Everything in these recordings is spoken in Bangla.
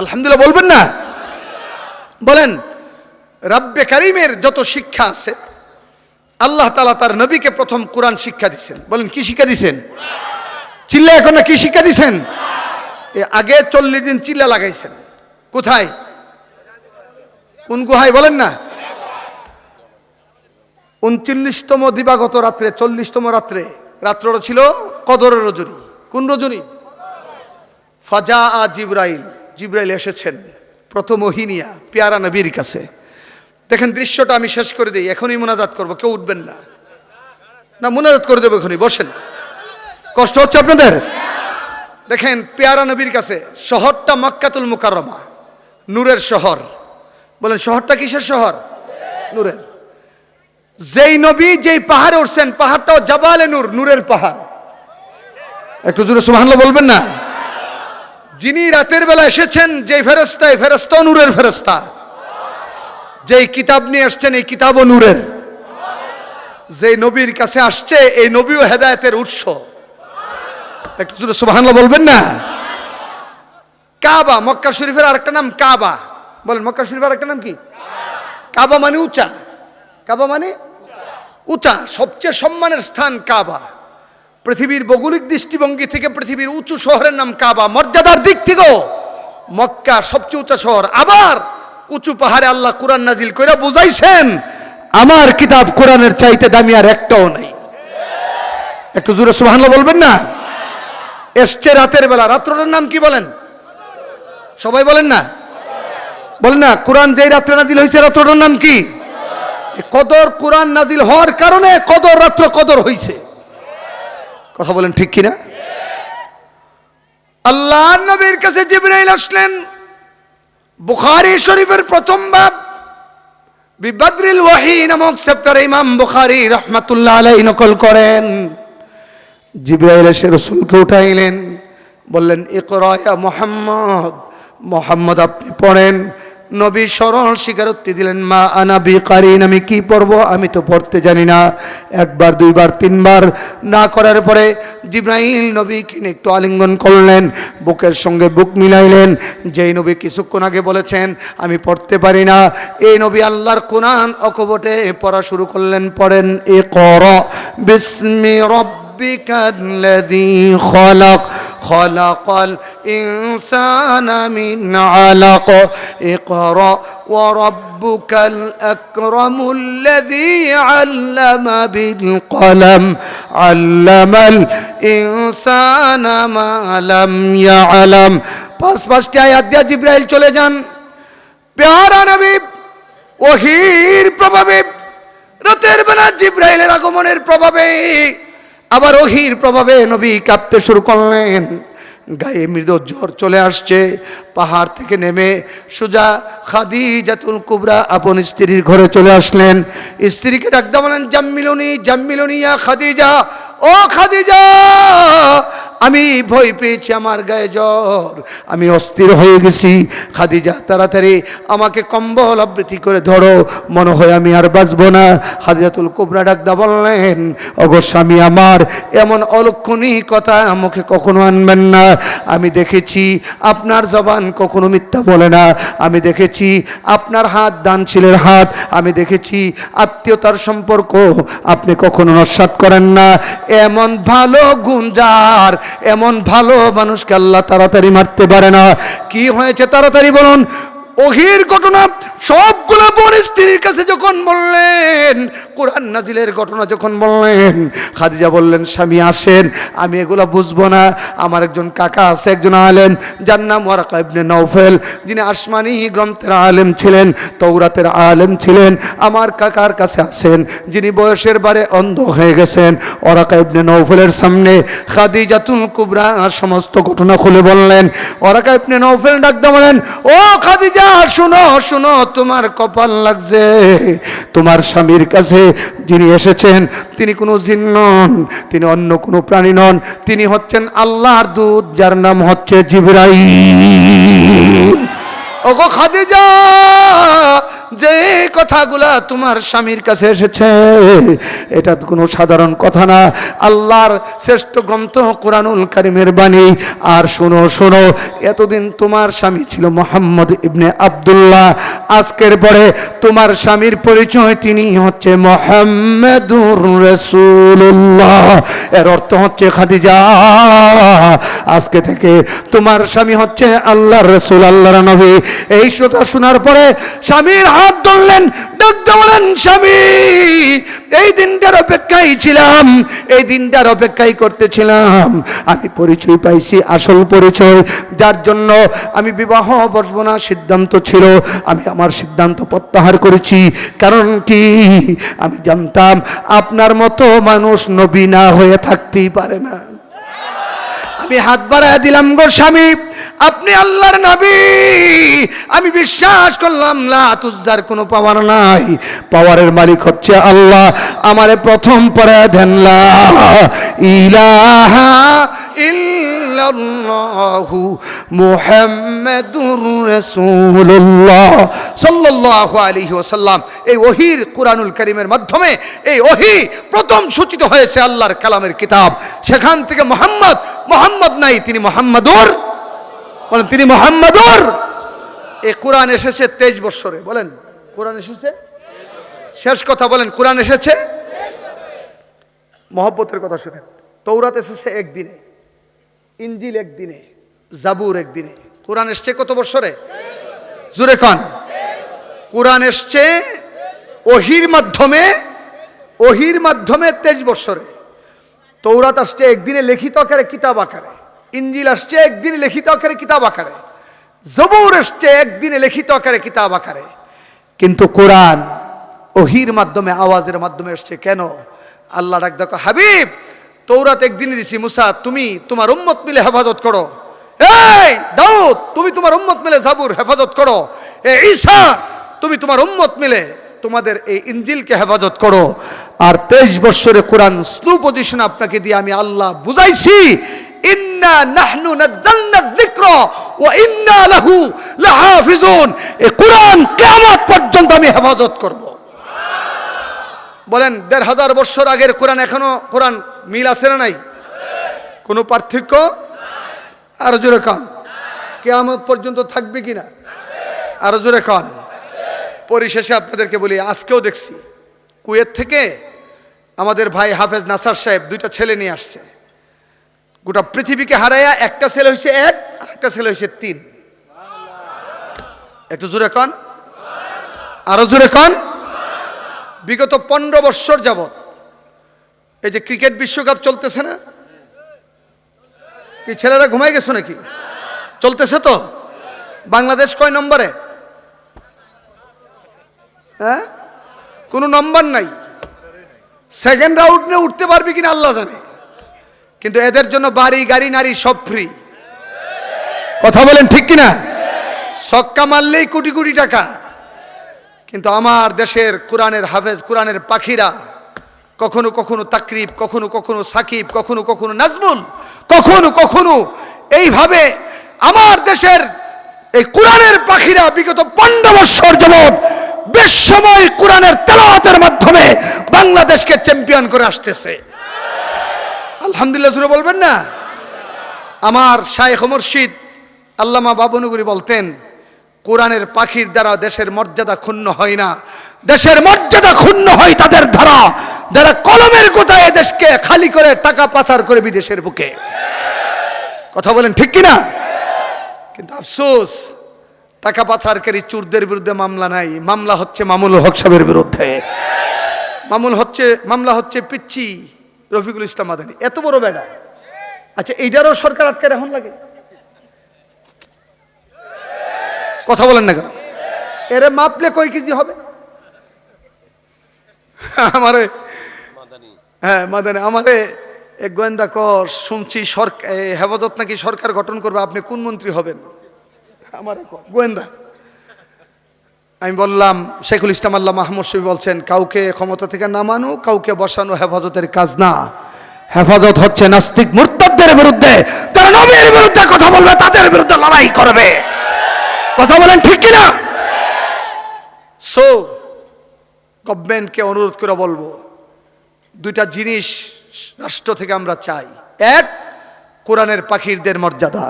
আলহামদুলিল্লাহ বলবেন না? বলেন, রাব্বে কারিমের যত শিক্ষা আছে, আল্লাহ তালা তার নবীকে প্রথম কোরআন শিক্ষা দিছেন। বলেন, কি শিক্ষা দিছেন? চিল্লা এখন না, কি শিক্ষা দিছেন? এ আগে চল্লিশ দিন চিল্লা লাগাইছেন। কোথায়? কোন গুহায়, বলেন না? উনচল্লিশতম দিবাগত রাত্রে, চল্লিশতম রাত্রে, রাত্রটা ছিল কদরের রজনী। কোন রজনী? ফাজা আ জিব্রাইল। জিব্রাইল এসেছেন, প্রথম ওহিনিয়া পেয়ারা নবীর কাছে। দেখেন, দৃশ্যটা আমি শেষ করে দিই, এখনই মোনাজাত করব, কেউ উঠবেন না। না, মোনাজাত করে দেবো এখনই, বসেন। কষ্ট হচ্ছে আপনাদের? দেখেন, পেয়ারা নবীর কাছে, শহরটা মক্কাতুল মুকাররমা, নূরের শহর। বলেন, শহরটা কিসের শহর? নূরের। যেই নবী যেই পাহাড়ে উঠছেন, পাহাড়টাও জাবালে নূর, নূরের পাহাড়। একটু জোরে সুবহানাল্লাহ বলবেন না? যিনি রাতের বেলা এসেছেন যে ফেরস্তা এই ফেরস্তাও নূরের ফেরস্তা যেই কিতাব নিয়ে আসছেন, এই কিতাবও নূরের। যে নবীর কাছে আসছে, এই নবীও হেদায়েতের উৎস। একটু জোরে সুবহানাল্লাহ বলবেন না? কাবা, মক্কা শরীফের আরেকটা নাম কাবা। বলেন, মক্কা শরীফের আরেকটা নাম কি? কাবা মানে উঁচা। কাবা মানে উঁচা, সবচেয়ে সম্মানের স্থান কাবা। পৃথিবীর ভৌগোলিক দৃষ্টিভঙ্গি থেকে পৃথিবীর উঁচু শহরের নাম কাবা। মর্যাদার দিক থেকেও মক্কা সবচেয়ে উঁচা শহর। আবার উঁচু পাহাড়ে আল্লাহ কোরআন নাজিল করে বুঝাইছেন, আমার কিতাব কোরআনের চাইতে দামি আর একটাও নেই। একটু জোরে সুবহানাল্লাহ বলবেন না? এসছে রাতের বেলা। রাত্রটার নাম কি বলেন? সবাই বলেন না? বলেন না, কোরআন যেই রাত্রে নাজিল হয়েছে রাত্রটার নাম কি? কদর কোরআন নাজিল হওয়ার কারণে কদর রাত্র কদর হয়েছে কথা বলেন ঠিক কিনা? আল্লাহ নবীর কাছে জিব্রাইল আসলেন। বুখারী শরীফের প্রথম বাব, বিবাদ্রিল ওয়াহি নামক চ্যাপ্টারে ইমাম বুখারী রহমাতুল্লাহ আলাইহি নকল করেন। জিব্রাইল এসে রসুলকে উঠাইলেন, বললেন, ইকরা ইয়া মোহাম্মদ মোহাম্মদ আপনি পড়েন নবী সরল স্বীকারোক্তি দিলেন, মা আনা কারিন, আমি কি পড়ব? আমি তো পড়তে জানি না। একবার, দুইবার, তিনবার না করার পরে জিব্রাহিল কিনে একটু আলিঙ্গন করলেন, বুকের সঙ্গে বুক মিলাইলেন, যেই নবী কিছুক্ষণ আগে বলেছেন, আমি পড়তে পারি না। এই নবী আল্লাহর কোরআন অকবটে পড়া শুরু করলেন, পড়েন এ কর বিস্মি রব্বিকাল্লাযী خلق خلق الإنسان من علق اقرأ وربك الأكرم الذي علم بالقلم علم الإنسان ما لم يعلم পাঁচ পাঁচটি আয়াত দিয়া জিব্রাইল চলে যান পেয়ারা নবী ওহির প্রভাবে রাতের বেলা জিব্রাইলের আগমনের প্রভাবে আবার ওহির প্রভাবে নবী কাঁপতে শুরু করলেন। গায়ে মৃদ জ্বর চলে আসছে। পাহাড় থেকে নেমে সোজা খাদি জাতুল কুবরা আপন স্ত্রীর ঘরে চলে আসলেন। স্ত্রীকে ডাকতে বলেন, জাম্মিলনি জাম্মিলনি ইয়া খাদিজা, ও খাদিজা! আমি ভয় পেয়েছি আমার গায়ে জ্বর। আমি অস্থির হয়ে গেছি। খাদিজা, তাড়াতাড়ি আমাকে কম্বল আবৃত্তি করে ধরো। মনে হয় আমি আর বাঁচবো না। খাদিজাতুল কুবরা ডাকদা বললেন অগো স্বামী আমার, এমন অলক্ষণী কথা আমাকে কখনো আনবেন না। আমি দেখেছি আপনার জবান কখনো মিথ্যা বলে না। আমি দেখেছি আপনার হাত দানশীলের হাত। আমি দেখেছি আত্মীয়তার সম্পর্ক আপনি কখনো নস্বাত করেন না। এমন ভালো গুঞ্জার এমন ভালো মানুষকে আল্লাহ তাড়াতাড়ি মারতে পারে না। কি হয়েছে তাড়াতাড়ি বলুন? অহির ঘটনা, সবগুলো বোন স্ত্রীর কাছে যখন বললেন কোরআন নাজিলের ঘটনা যখন বললেন, খাদিজা বললেন, স্বামী আসেন, আমি এগুলো বুঝব না। আমার একজন কাকা আছে, একজন আলেম, যার নাম ওয়ারাকা ইবনে নৌফেল যিনি আসমানি গ্রন্থের আলেম ছিলেন তৌরাতের আলেম ছিলেন, আমার কাকার কাছে আছেন যিনি বয়সের বারে অন্ধ হয়ে গেছেন ওরাকা ইবনে নৌফেলের সামনে খাদিজাতুল কুবরা সমস্ত ঘটনা খুলে বললেন। ওরাকা ইবনে নৌফেল ডাকতে বলেন, ও খাদিজা, শুনো শুনো, তোমার কপাল লাগছে। তোমার স্বামীর কাছে যিনি এসেছেন, তিনি কোনো জিন নন, তিনি অন্য কোনো প্রাণী নন, তিনি হচ্ছেন আল্লাহর দূত, যার নাম হচ্ছে জিবরাই ওগো খাদিজা যে কথাগুলা তোমার স্বামীর কাছে এসেছে, এটা কোনো সাধারণ কথা না। আল্লাহর শ্রেষ্ঠ গ্রন্থ কোরআনুল কারিমের বাণী। আর শোনো শোনো, এতদিন তোমার স্বামী ছিল মোহাম্মদ ইবনে আব্দুল্লাহ। আজকের পরে তোমার স্বামীর পরিচয় তিনি হচ্ছে মোহাম্মদুর রসুল্লাহ এর অর্থ হচ্ছে খাদিজা। আজকে থেকে তোমার স্বামী হচ্ছে আল্লাহর রসুল, আল্লাহর নবী। এই শ্রোতা শোনার পরে স্বামীর হাত ধরলেন বলেন স্বামী, এই দিনটার অপেক্ষায় ছিলাম, এই দিনটার অপেক্ষাই করতেছিলাম। আমি পরিচয় পাইছি, আসল পরিচয়। যার জন্য আমি বিবাহ বর্জনা সিদ্ধান্ত ছিল, আমি আমার সিদ্ধান্ত প্রত্যাহার করেছি। কারণ কি? আমি জানতাম, আপনার মতো মানুষ নবী না হয়ে থাকতেই পারে না। আমি হাত বাড়ায় দিলাম গো স্বামী। আপনি আল্লাহর নবী। আমি বিশ্বাস করলাম না তুজার কোনো পাওয়ার নাই। পাওয়ারের মালিক হচ্ছে আল্লাহ। আমারে প্রথম পরে দেন, লা ইলাহা ইল্লাল্লাহু মুহাম্মাদুর রাসূলুল্লাহ সাল্লাল্লাহু আলাইহি ওয়াসাল্লাম। এই ওহির কুরআনুল কারীমের মাধ্যমে এই ওহি প্রথম সূচিত হয়েছে আল্লাহর কালামের কিতাব। সেখান থেকে মোহাম্মদ মোহাম্মদ নাই, তিনি মোহাম্মদুর বলেন, তিনি মোহাম্মদুর। এই কোরআন এসেছে তেইশ বৎসরে, বলেন। কোরআন এসেছে? শেষ কথা বলেন, কোরআন এসেছে? মহব্বতের কথা শুনেন। তৌরাত এসেছে একদিনে ইঞ্জিল একদিনে, জাবুর একদিনে। কোরআন এসছে কত বছরে জুরে খান কোরআন এসছে ওহির মাধ্যমে ওহির মাধ্যমে তেইশ বছরে তৌরাত আসছে একদিনে লিখিত আকারে, কিতাব আকারে। ইঞ্জিল আসছে, একদিনে লিখিত আকারে কিতাব আকারে। জবুর আসছে, একদিনে লিখিত আকারে কিতাব আকারে। কিন্তু কোরআন ওহির মাধ্যমে, আওয়াজের মাধ্যমে এসছে কেন? আল্লাহ ডাক দেখো, হাবিব তৌরাত একদিনে দিছি, মুসা, তুমি তোমার উম্মত মিলে হেফাজত করো। এই, দাউদ, তুমি তোমার উম্মত মিলে জাবুর হেফাজত করো। এ ঈসা, তুমি তোমার উম্মত মিলে তোমাদের এই ইঞ্জিলকে হেফাজত করো। আর তেইশ বৎসরে কোরআন স্লো পজিশন আপনাকে দিয়ে আমি আল্লাহ বুঝাইছি পর্যন্ত আমি হেফাজত বলেন, দেড় হাজার আগের কোরআন মিল আছে না নাই? পার্থক্য? কেয়ামত পর্যন্ত থাকবে কিনা আরও জোরে কান। পরিশেষে আপনাদেরকে বলি, আজকেও দেখছি কুয়েত থেকে আমাদের ভাই হাফেজ নাসার সাহেব দুইটা ছেলে নিয়ে আসছে। গোটা পৃথিবীকে হারাইয়া একটা ছেলে হয়েছে এক একটা ছেলে হয়েছে তিন। একটু জোরে কন। আরও জোরে কন। বিগত পনেরো বৎসর যাবৎ এই যে ক্রিকেট বিশ্বকাপ চলতেছে না? কি ছেলেরা ঘুমাই গেছো নাকি? চলতেছে তো? বাংলাদেশ কয় নম্বরে? হ্যাঁ? কোনো নম্বর নাই। সেকেন্ড রাউন্ডে উঠতে পারবি কিনা আল্লাহ জানে। কিন্তু এদের জন্য বাড়ি গাড়ি নারী সব ফ্রি কথা বলেন ঠিক কিনা? সক্কা মারলেই কোটি কোটি টাকা। কিন্তু আমার দেশের কোরআনের হাফেজ কোরআনের পাখিরা কখনো কখনো তাকরিব কখনো কখনো সাকিব কখনো কখনো নাজমুল কখনো কখনো এইভাবে আমার দেশের এই কোরআনের পাখিরা বিগত পনেরো বৎসর যাবৎ বিশ্বময় কোরআনের তেলাওয়াতের মাধ্যমে বাংলাদেশকে চ্যাম্পিয়ন করে আসতেছে। আলহামদুলিল্লাহ জুড়ে বলবেন না? আমার শায়েখ মুর্শিদ আল্লামা বাবনুগুরি বলতেন, কোরআনের পাখির দ্বারা দেশের মর্যাদা ক্ষুণ্ণ হয় না। দেশের মর্যাদা ক্ষুণ্ণ হয় তাদের দ্বারা। যারা কলমের গোটায় দেশকে খালি করে টাকা পাচার করে বিদেশের বুকে। কথা বলেন ঠিক কিনা? কিন্তু আফসোস, টাকা পাচারকারী চুরদের বিরুদ্ধে মামলা নাই। মামলা হচ্ছে মামুল হক বিরুদ্ধে। মামুল হচ্ছে, মামলা হচ্ছে পিচ্ছি রফিকুল ইসলাম মাদানি। এত বড় বেড়া। আচ্ছা এইটারও সরকার আটকে এখন লাগে। কথা বলেন না কেন? এরে মাপলে কয় কেজি হবে? আমারে হ্যাঁ মাদানে আমারে এক গোয়েন্দা কর শুনছি সরকার হেফাজত নাকি সরকার গঠন করবে আপনি কোন মন্ত্রী হবেন? আমার গোয়েন্দা। আমি বললাম, শেখুল ইসলাম আল্লাহ মাহমুদ শফি বলছেন, কাউকে ক্ষমতা থেকে নামানো কাউকে বসানো হেফাজতের কাজ না। হেফাজত হচ্ছে নাস্তিক মুরতাদদের বিরুদ্ধে। তারা নবীর বিরুদ্ধে কথা বলবে, তাদের বিরুদ্ধে লড়াই করবে। কথা বলেন ঠিক কিনা? সো গভর্নমেন্টকে অনুরোধ করে বলব, দুইটা জিনিস রাষ্ট্র থেকে আমরা চাই। এক, কোরআনের পাখিরদের মর্যাদা।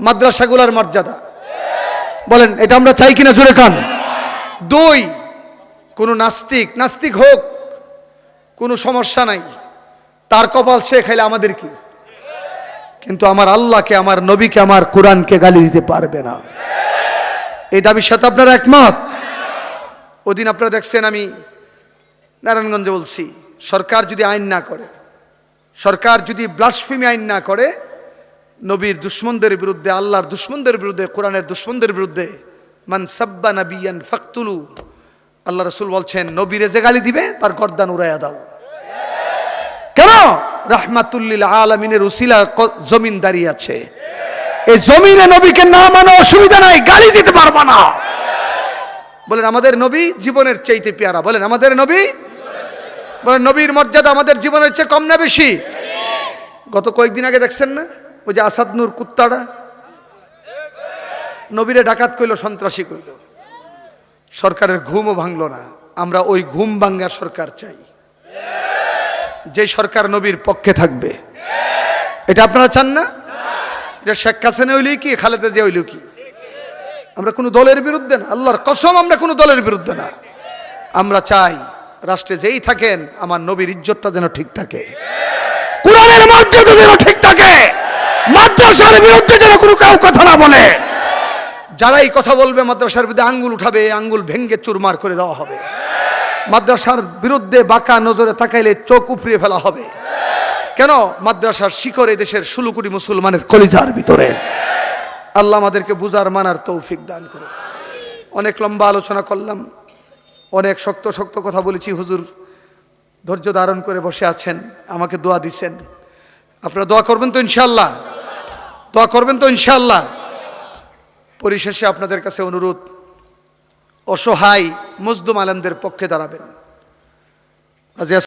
মাদ্রাসাগুলার মর্যাদা। বলেন, এটা আমরা চাই কিনা জোরে খান। দুই, কোনো নাস্তিক নাস্তিক হোক, কোনো সমস্যা নাই। তার কপাল সে খাইলে আমাদের কি? কিন্তু আমার আল্লাহকে, আমার নবীকে, আমার কোরআনকে গালি দিতে পারবে না। এই দাবির সাথে আপনারা একমত? ওদিন আপনারা দেখছেন আমি নারায়ণগঞ্জে বলছি, সরকার যদি আইন না করে, সরকার যদি ব্লাসফিমি আইন না করে নবীর দুশ্মনদের বিরুদ্ধে, আল্লাহর দুশ্মনদের বিরুদ্ধে, কোরআনের দুশ্মনদের বিরুদ্ধে, মান সাব্বা নাবিয়ান ফাকতুলু। আল্লাহ রসুল বলছেন, নবীরে যে গালি দিবে, তার গর্দান উড়াইয়া দাও। কেন? রাহমাতুল্লিল আলমিনের উসিলা জমিন দাঁড়িয়ে আছে। এই জমিনে নবীকে না মানো অসুবিধা নাই, গালি দিতে পারবা না। বলেন, আমাদের নবী জীবনের চাইতে পেয়ারা। বলেন, আমাদের নবী বলেন, নবীর মর্যাদা আমাদের জীবনের চেয়ে কম না বেশি? গত কয়েকদিন আগে দেখছেন না? ওই যে আসাদ নূর কুত্তাটা, নবীরে ডাকাত কইল, সন্ত্রাসী কইল। সরকারের ঘুমও ভাঙলো না, আমরা ওই ঘুম ভাঙ্গা সরকার চাই। যে সরকার নবীর পক্ষে থাকবে। এটা আপনারা চান না? এটা শেখ হাসিনা হইলেই কি, খালেদা জিয়া হইলেও কি? আমরা কোনো দলের বিরুদ্ধে না, আল্লাহর কসম আমরা কোনো দলের বিরুদ্ধে না। আমরা চাই, রাষ্ট্রে যেই থাকেন, আমার নবীর ইজ্জতটা যেন ঠিক থাকে। কোরআনের মর্যাদা যেন ঠিক থাকে। মাদ্রাসার বিরুদ্ধে যেন কোনো কেউ কথা না বলে। যারাই কথা বলবে, মাদ্রাসার বিরুদ্ধে আঙ্গুল উঠাবে, আঙ্গুল ভেঙ্গে চুরমার করে দেওয়া হবে। মাদ্রাসার বিরুদ্ধে বাঁকা নজরে তাকাইলে চোখ উপড়িয়ে ফেলা হবে। কেন? মাদ্রাসার শিকড়ে দেশের ষোলো কোটি মুসলমানের কলিজার ভিতরে। আল্লাহ আমাদেরকে বুজার মানার তৌফিক দান করুন। অনেক লম্বা আলোচনা করলাম। অনেক শক্ত শক্ত কথা বলেছি। হুজুর ধৈর্য ধারণ করে বসে আছেন। আমাকে দোয়া দিছেন। আপনারা দোয়া করবেন তো ইনশাল্লাহ দোয়া করবেন তো ইনশাল্লাহ পরিশেষে আপনাদের কাছে অনুরোধ, অসহায়, মজদুম আলমদের পক্ষে দাঁড়াবেন।